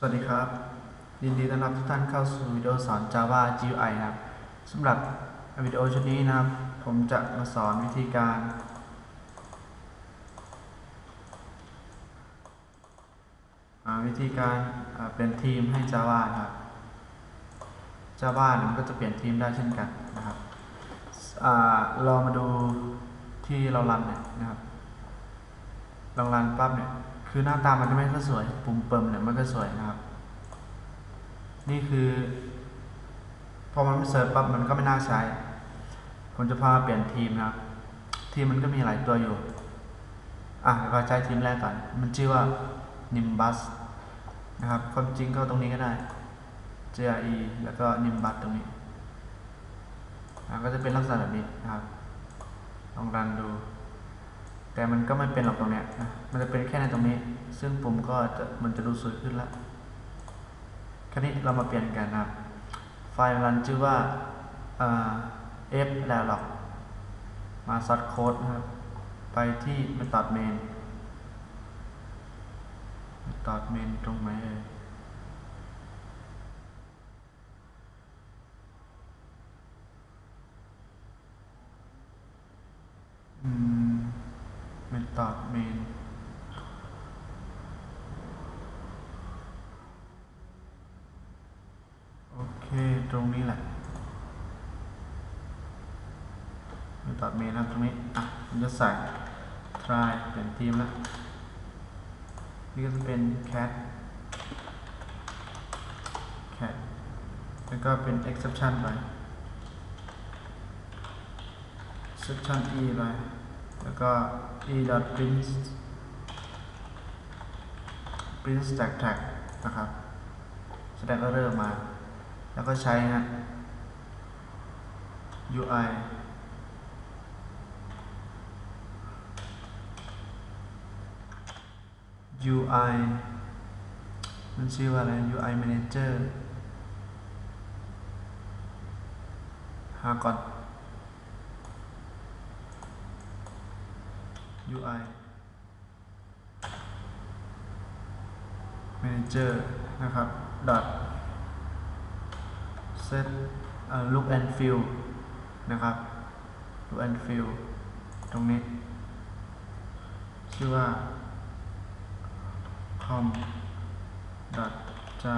สวัสดีครับยินดีต้อนรับทุกท่านเข้าสู่วิดีโอสอน Java GUI นะครับสำหรับวิดีโอชุดนี้นะครับ ผมจะมาสอนวิธีการ วิธีการเป็นทีมให้ Java นะครับ Java มันก็จะเปลี่ยนทีมได้เช่นกันนะครับเรามาดูที่เรารันเนี่ยนะครับลองรันปั๊บเนี่ย คือหน้าตามันจะไม่ค่อยสวย ปุ่มเปิมเนี่ยมันก็สวยนะครับ นี่คือ พอมันไม่เสิร์ฟปั๊บมันก็ไม่น่าใช้ ผมจะพาเปลี่ยนทีมนะครับ ทีมมันก็มีหลายตัวอยู่ อะเราใช้ทีมแรกก่อน มันชื่อว่า Nimbus นะครับ ความจริงก็ตรงนี้ก็ได้ JRE แล้วก็ Nimbus ตรงนี้ ก็จะเป็นลักษณะแบบนี้นะครับ ลองรันดู แต่มันก็ไม่เป็นหรอกตรงเนี้ยนะมันจะเป็นแค่ในตรงนี้ ซึ่งผมก็จะมันจะดูสวยขึ้นล้วคราวนี้เรามาเปลี่ยนกันนะครับ ไฟล์รันชื่อว่าเอ่อ f แล้วหรอกมาซัดโค้ดนะครับ ไปที่ method main method main ตรงไหนเอ่ย method main โอเค ตรงนี้แหละ method main นะตรงนี้ อะผมจะใส่ try เปลี่ยนทีมแล้ว นี่ก็จะเป็น cat cat แล้วก็เป็น exception ไป exception e ไป แล้วก็ e.print print stack tag นะครับแสดง error มา แล้วก็ใช้ฮะ UI UI มันชื่อว่าอะไร UI Manager หาก่อน UI Manager นะครับ dot set look and feel นะครับ look and feel ตรงนี้ ชื่อว่า com dot ja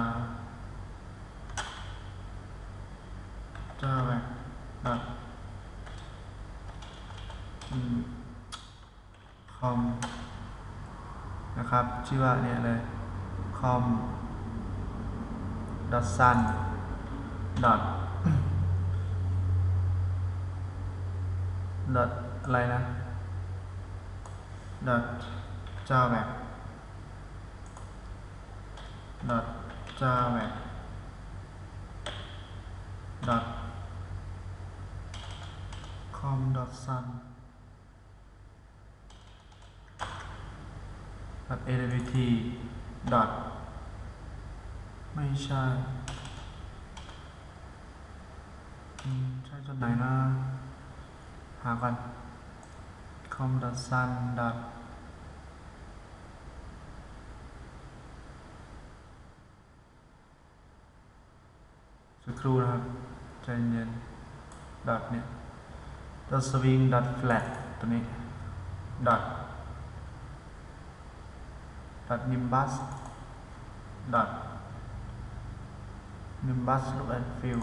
java dot อืม com นะครับ ชื่อว่าเนี่ยเลย com dot sun dot dot อะไรนะ dot java dot java dot com dot sun dot awt dot ไม่ใช่ใช่จุดไหนนะ หากัน com dot sun dot สักครู่นะครับใจเย็นดอทเนี่ยตัวสวิงดอทแฟลตตัวนี้ดอท ดอทนิมบัสดอทนิมบัสลูกแอนฟิล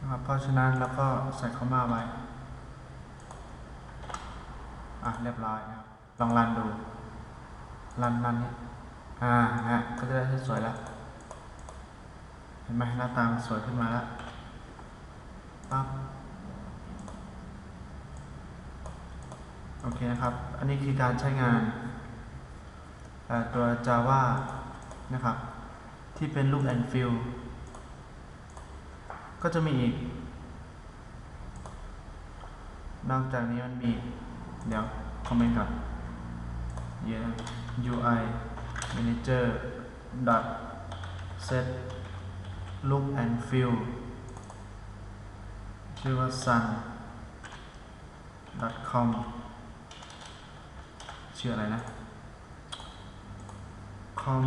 นะครับเพราะฉะนั้นแล้วก็ใส่เข้ามาไว้ อะ เรียบร้อยนะครับ ลองรันดูรันรันนี้อ่าฮะก็จะได้สวยแล้วเห็นไหมหน้าตามันสวยขึ้นมาแล้วปั๊บ โอเคนะครับ อันนี้คือการใช้งานตัว Java นะครับ ที่เป็น look and feel ก็จะมีอีก นอกจากนี้มันมี เดี๋ยว คอมเมนต์ก่อน yeah UI manager dot set look and feel ชื่อว่า sun com ชื่ออะไรนะ com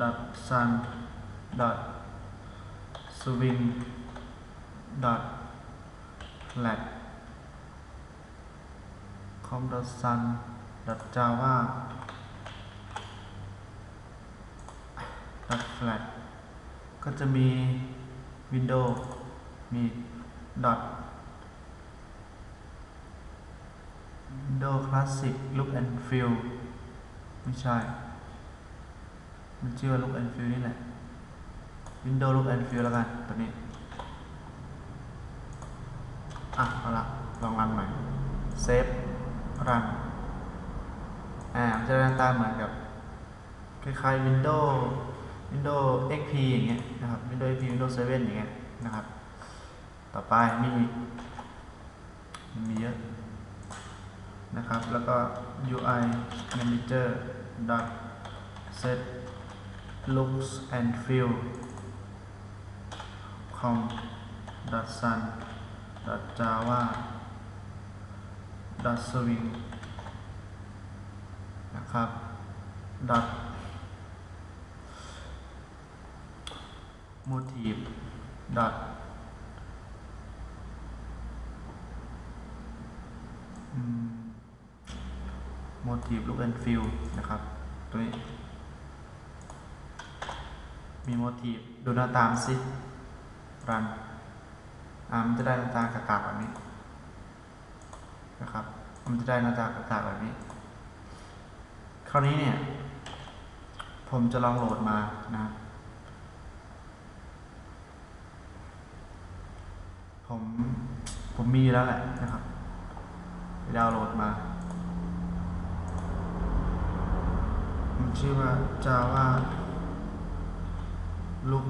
dot sun dot swing dot flat com dot sun dot java dot flat ก็จะมี Windows มี dot Windows Classic Look and Feel ไม่ใช่ มันชื่อว่า Look and Feel นี่แหละ Windows Look and Feel แล้วกันตัวนี้ อะ เอาละลองรันใหม่เซฟรันอ่ามันจะได้หน้าตาเหมือนกับคล้ายๆ Windows Windows XP อย่างเงี้ยนะครับ Windows XP Windows 7 อย่างเงี้ยนะครับ ต่อไปมีอีกมีเยอะ นะครับ แล้วก็ UI manager dot set looks and feel com dot sun dot java dot swing นะครับ dot motif dot ทีฟลูกแอนฟิลนะครับตัวนี้มีโมทีฟดูหน้าตามสิรันอ่ามันจะได้หน้าตากากาแบบนี้นะครับ มันจะได้หน้าตากากาแบบนี้ คราวนี้เนี่ย ผมจะลองโหลดมานะผม ผมมีแล้วแหละนะครับ ดาวน์โหลดมา มันชื่อว่า Java Look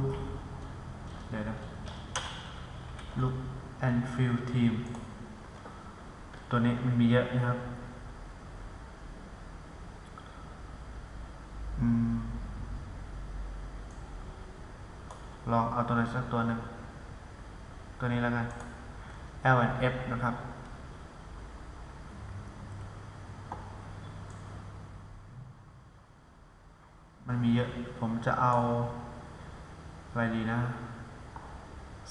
เดี๋ยวนะ Look and Feel Team ตัวนี้มันมีเยอะนะครับลองเอาตัวไหนสักตัวหนึ่งตัวนี้แล้วกัน L and F นะครับ มันมีเยอะ ผมจะเอาอะไรดีนะ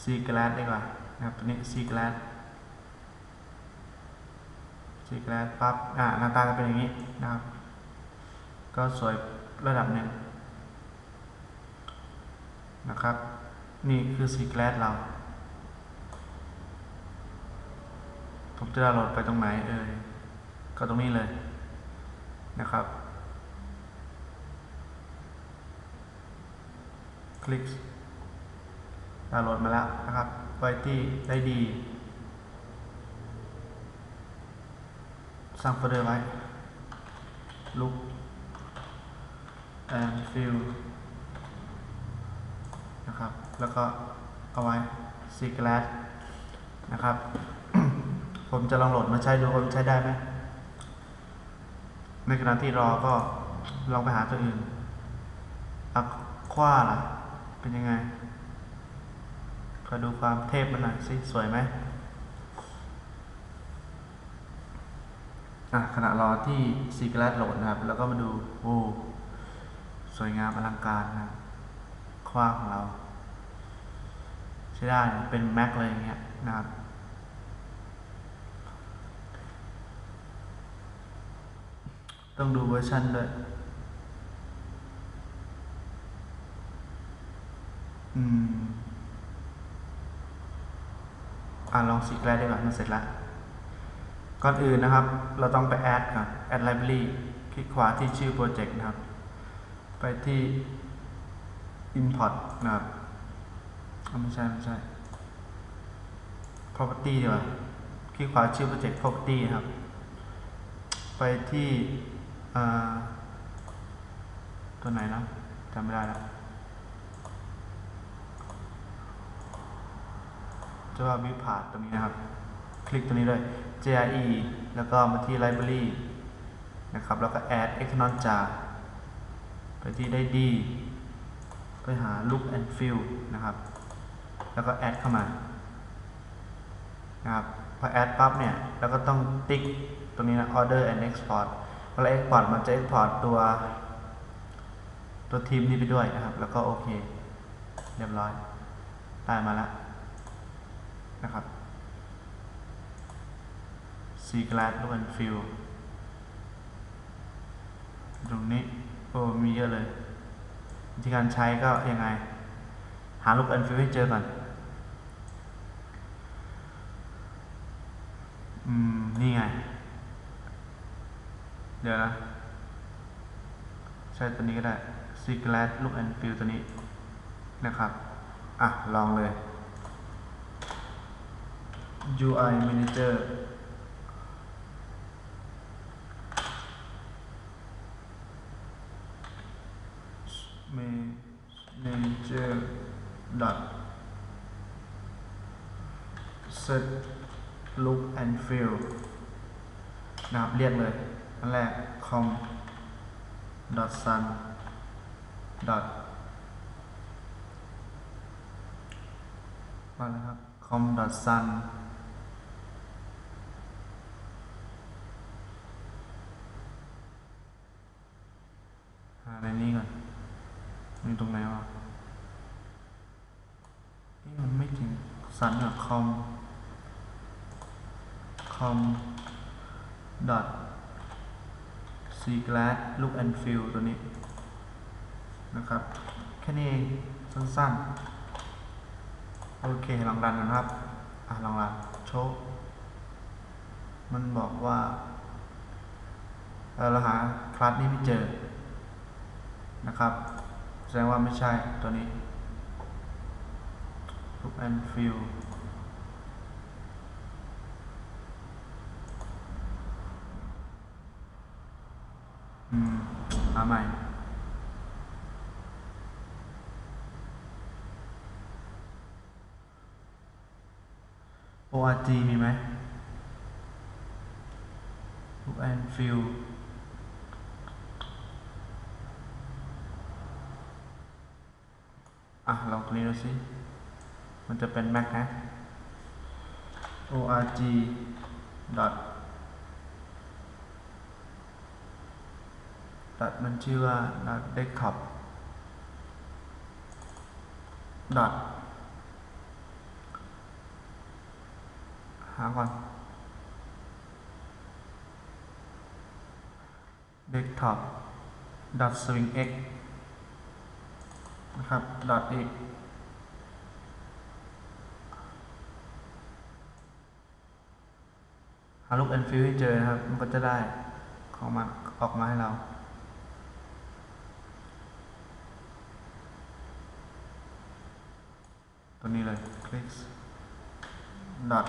C glass ดีกว่านะครับตัวนี้ C glass C glass ปั๊บอ่าหน้าตาจะเป็นอย่างนี้นะครับ ก็สวยระดับหนึ่งนะครับ นี่คือ C glass เรา ผมจะดาวน์โหลดไปตรงไหนเอ่ยก็ตรงนี้เลยนะครับ คลิกดาวน์โหลดมาแล้วนะครับไว้ที่ได้ดีสร้างโฟลเดอร์ไว้ look and feel นะครับ แล้วก็เอาไว้ secret นะครับ ผมจะลองโหลดมาใช้ดูว่ามันใช้ได้ไหม ในขณะที่รอก็ลองไปหาตัวอื่นอักคว้าล่ะ เป็นยังไงขอดูความเทพมันหน่อยสิสวยไหมอะขณะรอที่ Secret โหลดนะครับ แล้วก็มาดูโอ้สวยงามอลังการนะคว้าของเรา ใช้ได้เป็น Mac เลยอย่างเงี้ยนะครับต้องดูเวอร์ชันด้วย อืม อ่าลองสีแกลดีกว่ามันเสร็จแล้วก่อนอื่นนะครับ เราต้องไปแอดก่อนแอด library คลิกขวาที่ชื่อโปรเจกต์นะครับ ไปที่ import นะครับไม่ใช่ไม่ใช่ property ดีกว่าคลิกขวาชื่อโปรเจกต์ property ครับ ไปที่ตัวไหนนะจำไม่ได้แล้ว จะว่าวิพาดตรงนี้นะครับ คลิกตรงนี้เลย JRE แล้วก็มาที่ Library นะครับ แล้วก็ Add External jar ไปที่ได้ดีไปหา Look and Feel นะครับ แล้วก็ Add เข้ามา นะครับ พอ Add ปั๊บเนี่ย แล้วก็ต้องติ๊กตรงนี้นะ Order and Export เวลา Export มันจะ Export ตัว ตัวทีมนี้ไปด้วยนะครับ แล้วก็โอเค เรียบร้อย ได้มาแล้ว นะครับ C Glass Look and Feel ตรงนี้โอ้มีเยอะเลย วิธีการใช้ก็ยังไง หา Look and Feel ให้เจอก่อนอืม นี่ไง เดี๋ยวนะใช้ตัวนี้ก็ได้ s e g l a s Look and Feel ตัวนี้นะครับ อะ ลองเลย UI Manager เม Manager dot set look and feel นะครับเรียกเลย อันแรก com dot sun dot มาแล้วครับ com dot sun ในนี้ก่อนมีตรงไหนวะนี่มันไม่ถึง sun อะ com com dot c glass look and feel ตัวนี้ นะครับ แค่นี้สั้นๆ โอเคลองรันกันครับ อะลองรันโชว์มันบอกว่าเออเราหาคลาสนี้ไม่เจอ นะครับ แสดงว่าไม่ใช่ตัวนี้ look and feel อืมหาใหม่ ORG มีไหม Look and feel อะลองตัวนี้ดูสิ มันจะเป็น Mac นะ org dot ดมันชื่อว่า dot desktop dot หาก่อน desktop dot swing x ครับ dot x หา look and feel ให้เจอนะครับ มันก็จะได้ของมันออกมาให้เราตัวนี้เลยคลิก dot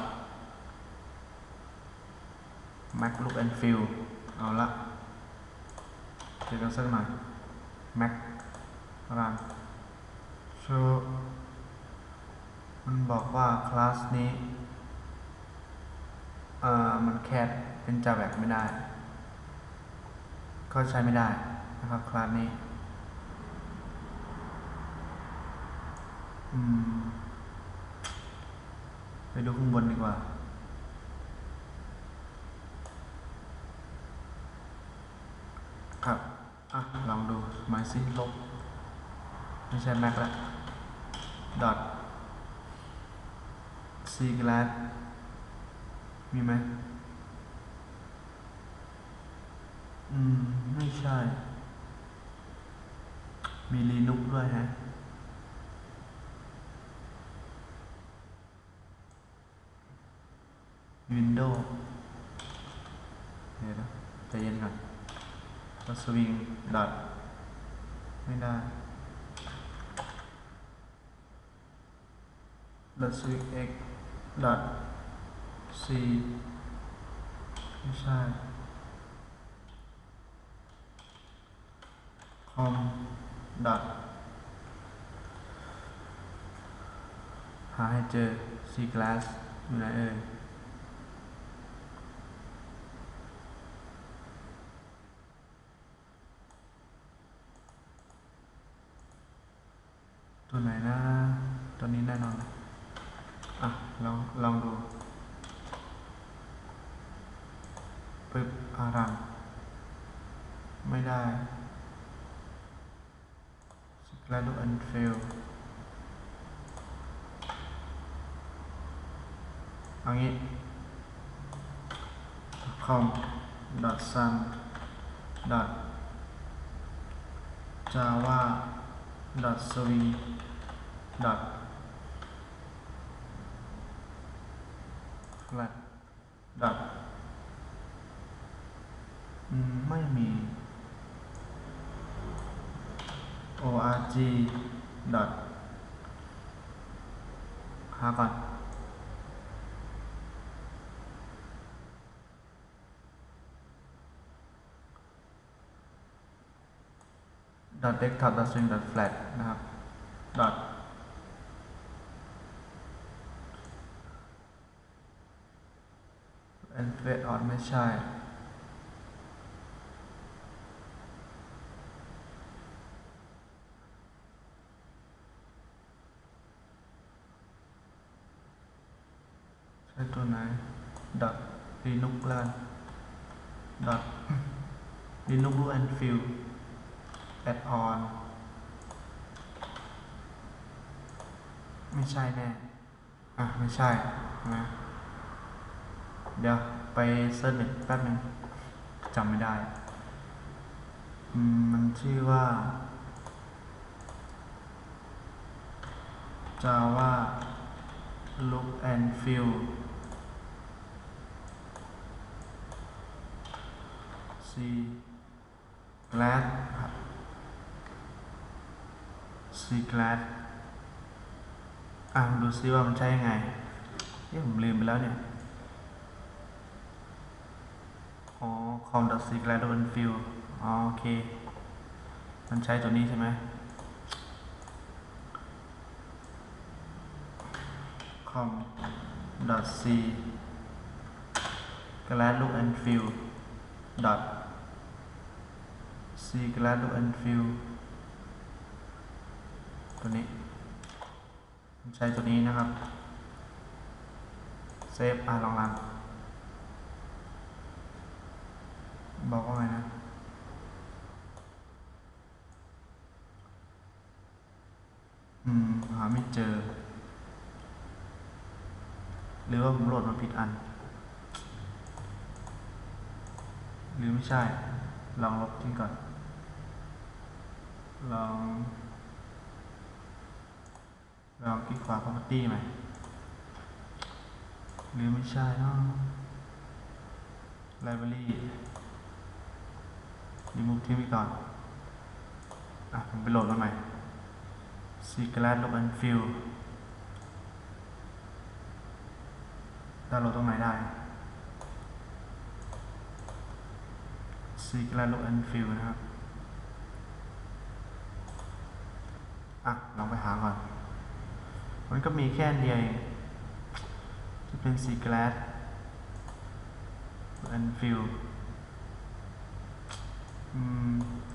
mac look and feel เอาละเดี๋ยวกันสักหน่อย mac รัน ชว์มันบอกว่า คลาสนี้เอ่อมันแคทเป็นจาแบกไม่ได้ ก็ใช้ไม่ได้นะครับ คลาสนี้ไปดูข้างบนดีกว่าครับ อะ ลองดูมาสิลบ ไม่ใช่ Mac ละ dot c glass มีไหม อืม ไม่ใช่ มี Linux ด้วยฮะ Windows เดี๋ยวนะใจเย็นก่อนสวิงดอทไม่ได้ dot swing x dot c ไม่ใช่ com dot หาให้เจอ c glass อยู่ไหนเอ่ยตัวไหนนะตัวนี้แน่นอน อะลองลองดูปึ๊บอารันไม่ได้และลูก and fill เอางี้ com dot sun dot java dot swing dot flat dot อืมไม่มี org dot หาก่อน dot desktop dot swing dot flat นะครับ dot and flat on ไม่ใช่ใช้ ตัวไหน dot linux learn dot linux root and fill add on ไม่ใช่แน่ อ่ะ ไม่ใช่นะเดี๋ยว ไปเซิร์ชหนึ่งแป๊บนึงจำไม่ได้ มันชื่อว่า Java look and feel C glad ครับ C glad อะมาดูซิว่ามันใช้ยังไงเฮ้ยผมลืมไปแล้วเนี่ย อ๋อ com c glad and feel อ๋อโอเค มันใช้ตัวนี้ใช่ไหม com c glad look and feel dot c glad look and feel ตัวนี้ผมใช้ตัวนี้นะครับ เซฟอะลองรัน บอกว่าไงนะอืม หาไม่เจอ หรือว่าผมโหลดมาผิดอัน หรือไม่ใช่ ลองลบทิ้งก่อน ลอง ลองคลิกขวา property ไหม หรือไม่ใช่เนาะ library รีมูฟทิ้งไปก่อน อะ ผมไปโหลดมาใหม่ secret look and feel ดาวน์โหลดตรงไหนได้ secret look and feel นะครับ อะ ลองไปหาก่อน มันก็มีแค่อันเดียวเองจะเป็น secret and feel อืม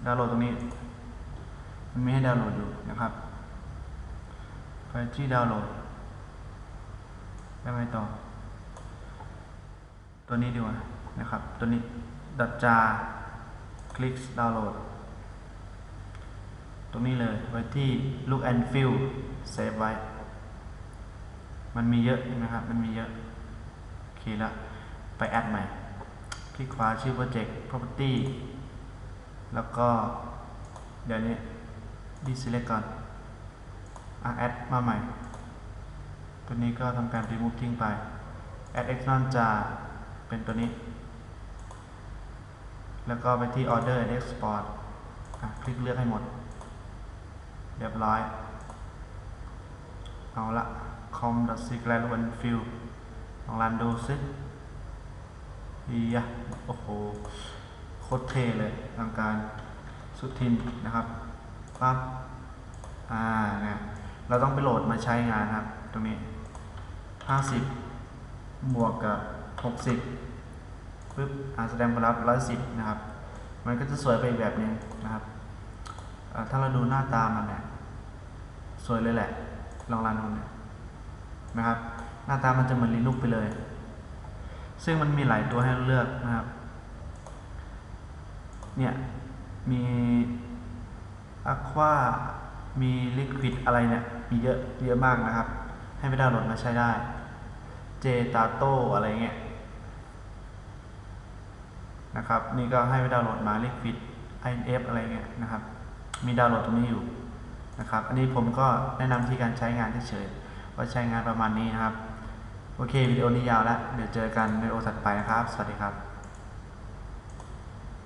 ดาวน์โหลดตรงนี้ มันมีให้ดาวน์โหลดอยู่นะครับ ไปที่ดาวน์โหลดแล้วไงต่อ ตัวนี้ดีกว่านะครับ ตัวนี้ดัดจาคลิกดาวน์โหลด ตรงนี้เลยไว้ที่ look and feel เซฟไว้ มันมีเยอะนะครับ มันมีเยอะ โอเคแล้ว ไปแอดใหม่ คลิกขวาชื่อ project property แล้วก็ เดี๋ยวนี้ deselect ก่อนอะ add มาใหม่ ตัวนี้ก็ทำการ remove ทิ้งไป add external จะเป็นตัวนี้ แล้วก็ไปที่ order and export อะคลิกเลือกให้หมด เรียบร้อย เอาละ com c g l a d one fill ลองรันดูซิดีอะโอ้โห ตรเทเลยทางการสุดทินนะครับปั๊บอ่าเนี่ยเราต้องไปโหลดมาใช้งานครับ ตรงนี้ 50 บวกกับ 60ปึ๊บอ่าแสดงผลลัพธ์110 นะครับ มันก็จะสวยไปแบบนึงนะครับถ้าเราดูหน้าตามันเนี่ยสวยเลยแหละ ลองรันดูเนี่ยนะครับ หน้าตามันจะเหมือนลินุกไปเลย ซึ่งมันมีหลายตัวให้เลือกนะครับ เนี่ยมี Aqua มี Liquid อะไรเนี่ย มีเยอะเยอะมากนะครับ ให้ไปดาวน์โหลดมาใช้ได้ JTato อะไรเงี้ยนะครับ นี่ก็ให้ไปดาวน์โหลดมา Liquid INF อะไรเงี้ยนะครับ มีดาวน์โหลดตรงนี้อยู่นะครับ อันนี้ผมก็แนะนำที่การใช้งานเฉยๆว่าใช้งานประมาณนี้นะครับ โอเควิดีโอนี้ยาวแล้ว เดี๋ยวเจอกันในวิดีโอถัดไปนะครับ สวัสดีครับ